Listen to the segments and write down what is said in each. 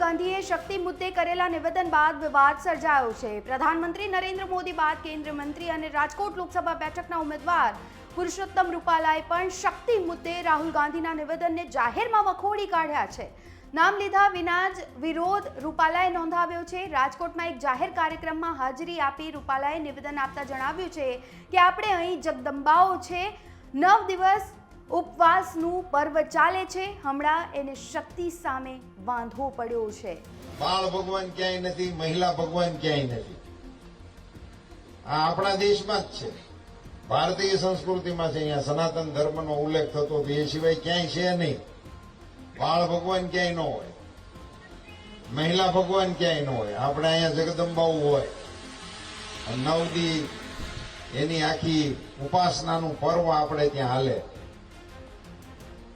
શક્તિ મુદ્દે કરેલા નિવેદન બાદ વિવાદ સર્જાયો છે. પ્રધાનમંત્રી નરેન્દ્ર મોદી બાદ કેન્દ્રીય મંત્રી અને રાજકોટ લોકસભા બેઠકના ઉમેદવાર પુરુષોત્તમ રૂપાલાએ પણ શક્તિ મુદ્દે રાહુલ ગાંધીના નિવેદનને જાહેરમાં વખોડી કાઢ્યા છે. નામ લીધા વિના જ વિરોધ રૂપાલાએ નોંધાવ્યો છે. રાજકોટમાં એક જાહેર કાર્યક્રમમાં હાજરી આપી રૂપાલાએ નિવેદન આપતા જણાવ્યું છે કે, આપણે અહીં જગદંબાઓ છે. નવ દિવસ ઉપવાસનું પર્વ ચાલે છે. હમણાં એને શક્તિ સામે વાંધવો પડ્યો છે. બાળ ભગવાન ક્યાંય નથી, મહિલા ભગવાન ક્યાંય નથી. આ આપણા દેશમાં જ છે. ભારતીય સંસ્કૃતિમાં છે, અહીંયા સનાતન ધર્મનો ઉલ્લેખ થતો હતો, એ સિવાય ક્યાંય છે નહીં. બાળ ભગવાન ક્યાંય ન હોય. મહિલા ભગવાન ક્યાંય ન હોય. આપણે અહીંયા જગદંબાઓ હોય. નવદી, એની આખી ઉપાસનાનું પર્વ આપણે ત્યાં હાલે.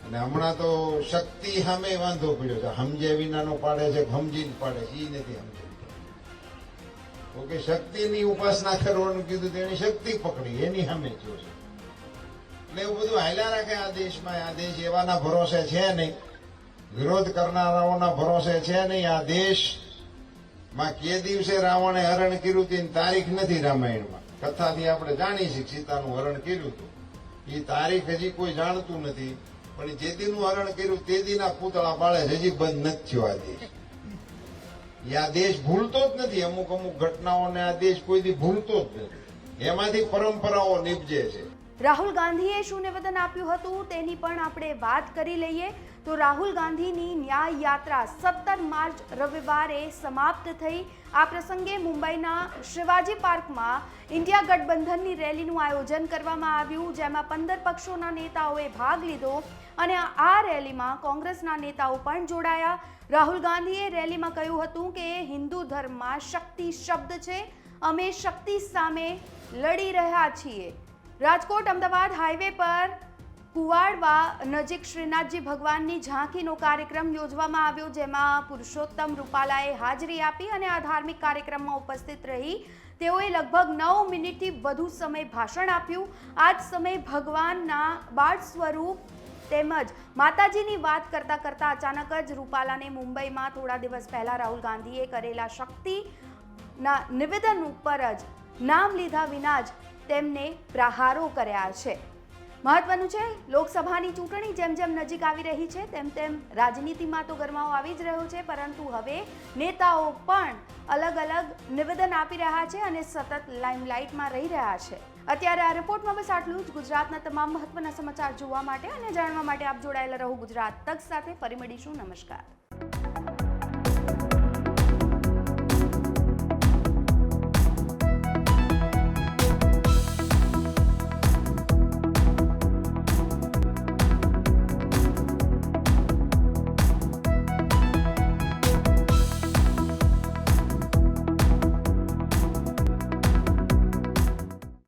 અને હમણાં તો શક્તિ સામે વાંધો પડ્યો છે. સમજે વિનાનો પાડે છે સમજીને પાડે છે. એ નથી સમજે તો કે શક્તિની ઉપાસના કરવાનું કીધું તેની શક્તિ પકડી, એની સામે જો એટલે એવું બધું હાલ્યા રાખે આ દેશમાં. આ દેશ એવાના ભરોસે છે નહીં. વિરોધ કરનારાઓના ભરોસે છે નહીં. આ દેશમાં કે દિવસે રાવણે હરણ કર્યું તેની તારીખ નથી રામાયણમાં. કથાથી આપણે જાણી છીએ સીતાનું હરણ કર્યું હતું. એ તારીખ હજી કોઈ જાણતું નથી. પણ જે દીનું હરણ કર્યું તે દીના પૂતળા બાળે હજી બંધ નથી થયો આ દેશ. એ આ દેશ ભૂલતો જ નથી. અમુક અમુક ઘટનાઓને આ દેશ કોઈ દી ભૂલતો જ નથી. એમાંથી પરંપરાઓ નિપજે છે. રાહુલ ગાંધીએ શું નિવેદન આપ્યું હતું, તેની પણ આપણે વાત કરી લઈએ. તો રાહુલ ગાંધીની ન્યાય યાત્રા સત્તર માર્ચ રવિવારે સમાપ્ત થઈ. આ પ્રસંગે મુંબઈના શિવાજી પાર્કમાં ઇન્ડિયા ગઠબંધનની રેલીનું આયોજન કરવામાં આવ્યું, જેમાં પંદર પક્ષોના નેતાઓએ ભાગ લીધો અને આ રેલીમાં કોંગ્રેસના નેતાઓ પણ જોડાયા. રાહુલ ગાંધીએ રેલીમાં કહ્યું હતું કે, હિન્દુ ધર્મમાં શક્તિ શબ્દ છે. અમે શક્તિ સામે લડી રહ્યા છીએ. રાજકોટ અમદાવાદ હાઈવે પર કુવાડવા નજીક શ્રીનાથજી ભગવાનની ઝાંખીનો કાર્યક્રમ યોજવામાં આવ્યો, જેમાં પુરુષોત્તમ રૂપાલાએ હાજરી આપી અને આ ધાર્મિક કાર્યક્રમમાં ઉપસ્થિત રહી. તેઓએ લગભગ નવ મિનિટથી વધુ સમય ભાષણ આપ્યું. આ જ સમયે ભગવાનના બાળ સ્વરૂપ તેમજ માતાજીની વાત કરતાં કરતાં અચાનક જ રૂપાલાને મુંબઈમાં થોડા દિવસ પહેલાં રાહુલ ગાંધીએ કરેલા શક્તિના નિવેદન ઉપર જ નામ લીધા વિના જ તેમને પ્રહારો કર્યા છે. મહત્વનું છે, લોકસભાની ચૂંટણી જેમ જેમ નજીક આવી રહી છે, તેમ તેમ રાજનીતિમાં તો ગરમાવો આવી જ રહ્યો છે, પરંતુ હવે નેતાઓ પણ અલગ અલગ નિવેદન આપી રહ્યા છે અને સતત લાઇમલાઇટમાં રહી રહ્યા છે. અત્યારે આ રિપોર્ટમાં બસ આટલું જ. ગુજરાતના તમામ મહત્વના સમાચાર જોવા માટે અને જાણવા માટે આપ જોડાયેલા રહો ગુજરાત તક સાથે. ફરી મળીશું. નમસ્કાર.